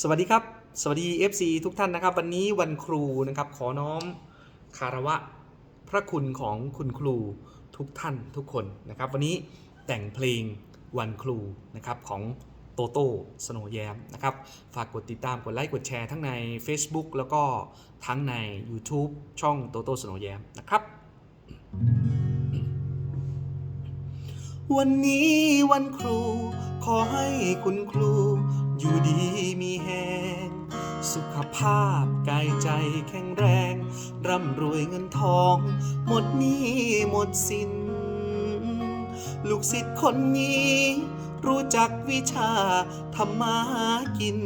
สวัสดีครับ สวัสดี FC ทุกท่านนะครับ วันนี้วันครูนะครับ ขอน้อมคารวะพระคุณของคุณครูทุกท่านทุกคนนะครับ วันนี้แต่งเพลงวันครูนะครับของโตโต้สโนแยมนะครับ ฝากกดติดตามกดไลค์กดแชร์ทั้งใน Facebook แล้วก็ทั้งใน YouTube ช่องโตโต้สโนแยมนะครับ วันนี้วันครู ขอให้คุณครู อยู่ดีมีแหงสุขภาพกายใจแข็งแรง ร่ำรวยเงินทอง หมดหนี้หมดสิน ลูกศิษย์คนนี้ รู้จักวิชาทำมากิน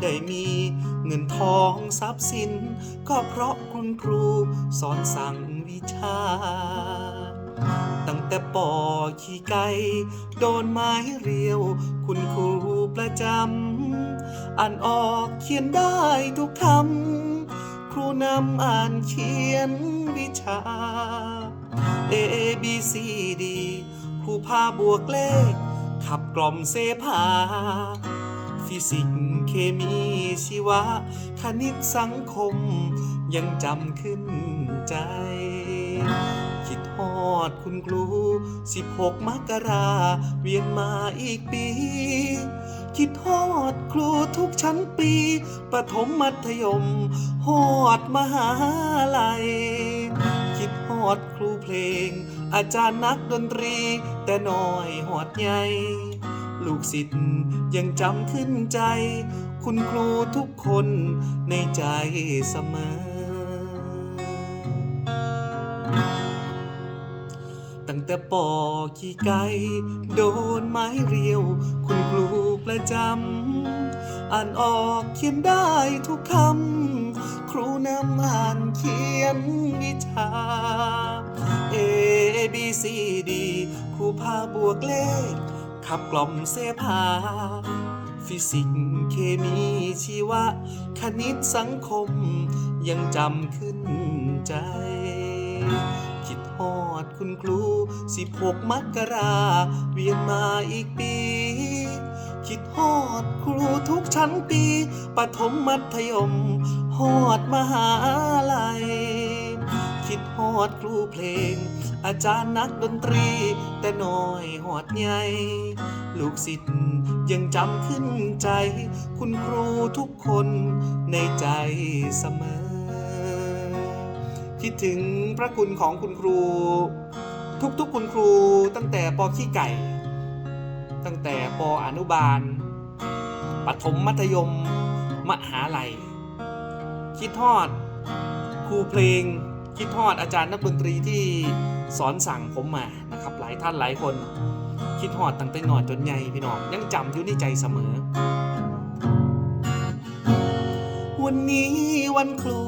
ได้มีเงินทองทรัพย์สิน ก็เพราะคุณครูสอนสั่งวิชา ตั้งแต่ปอขี้ไก่โดนไม้เรียว คุณ ประจำ อ่านออกเขียนได้ทุกคำ ครูนำอ่านเขียนวิชา A B C D ครูพาบวกเลข ขับกล่อมเสพาฟิสิกส์เคมีชีวะ คณิตสังคม ยังจำขึ้นใจคิดฮอดคุณครู 16 มกราเวียนมาอีกปี คิดฮอดครูทุกชั้นปีประถมมัธยมฮอดมหาลัย คิดฮอดครูเพลง อาจารย์นักดนตรี แต่น้อยฮอดใหญ่ลูกศิษย์ยังจำขึ้นใจ คุณครูทุกคนในใจเสมอ ตั้งแต่ปอขี้ไก่โดนไม้เรียว คุณครูประจำ อ่านออกเขียนได้ทุกคำ ครูนำอ่านเขียนวิชา A B C D ครูพาบวกเลข ขับกล่อมเสพาฟิสิกส์เคมีชีวะ คณิตสังคม ยังจำขึ้นใจ คิดฮอดคุณครู 16 มกราเวียนมาอีกปี คิดฮอดครูทุกชั้นปีปฐมมัธยมฮอดมหาลัย คิดฮอดครูเพลง อาจารย์นักดนตรี แต่น้อยฮอดใหญ่ลูกศิษย์ยังจำขึ้นใจ คุณครูทุกคนในใจเสมอ คิดถึงพระคุณของคุณครู ทุกๆคุณครูตั้งแต่ปอขี้ไก่ ตั้งแต่ปออนุบาลปฐมมัธยมมหาลัย คิดทอดครูเพลง คิดทอดอาจารย์นักดนตรีที่สอนสั่งผมมานะครับหลายท่านหลายคน คิดทอดตั้งแต่หน่อยจนใหญ่พี่น้องยังจำอยู่ในใจเสมอ วันนี้วันครู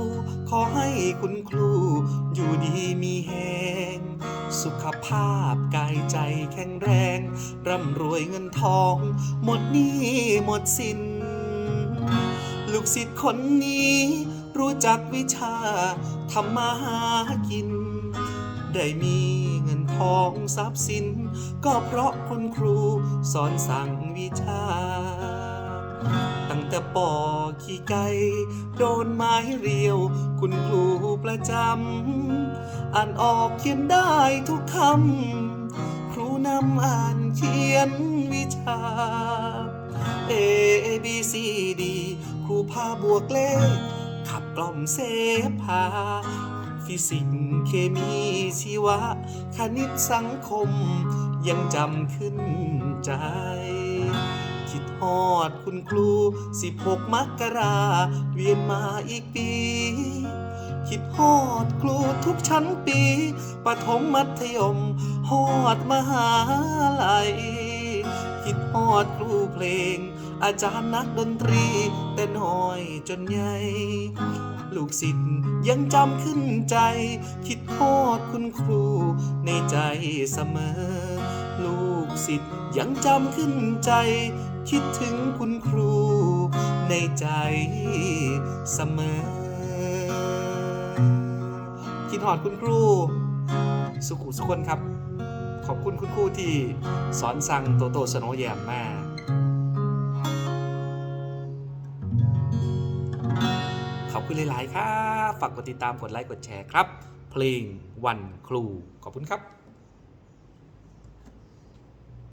ขอให้คุณครูอยู่ดีมีแหงสุขภาพกายใจแข็งแรง ร่ำรวยเงินทอง หมดหนี้หมดสิน ลูกศิษย์คนนี้ รู้จักวิชาทำมาหากิน ได้มีเงินทองทรัพย์สิน ก็เพราะคุณครูสอนสั่งวิชา แต่ปอขี้ไก่โดนไม้เรียว คุณครูประจำ อ่านออกเขียนได้ทุกคำ ครูนำอ่านเขียนวิชา A B C D ครูพาบวกเลข ขับกล่อมเสพา ฟิสิกส์เคมีชีวะ คณิตสังคม ยังจำขึ้นใจ อดคุณครู 16 มกราเวียนมาอีกปี คิดฮอดครูทุกชั้นปีปฐมมัธยมฮอดมหาลัย คิดฮอดครูเพลง อาจารย์นักดนตรี แต่น้อยจนใหญ่ลูกศิษย์ยังจำขึ้นใจ คิดฮอดคุณครูในใจเสมอ กศิษย์ยังจำขึ้นใจ คิดถึงคุณครูในใจเสมอ คิดฮอดคุณครู สุขุสุคนครับ ขอบคุณคุณครูที่สอนสั่งโตโตสโนว์แยมมาขอบคุณหลาย ๆ ครับ ฝากกดติดตาม กดไลค์ กดแชร์ครับ เพลงวันครู ขอบคุณครับ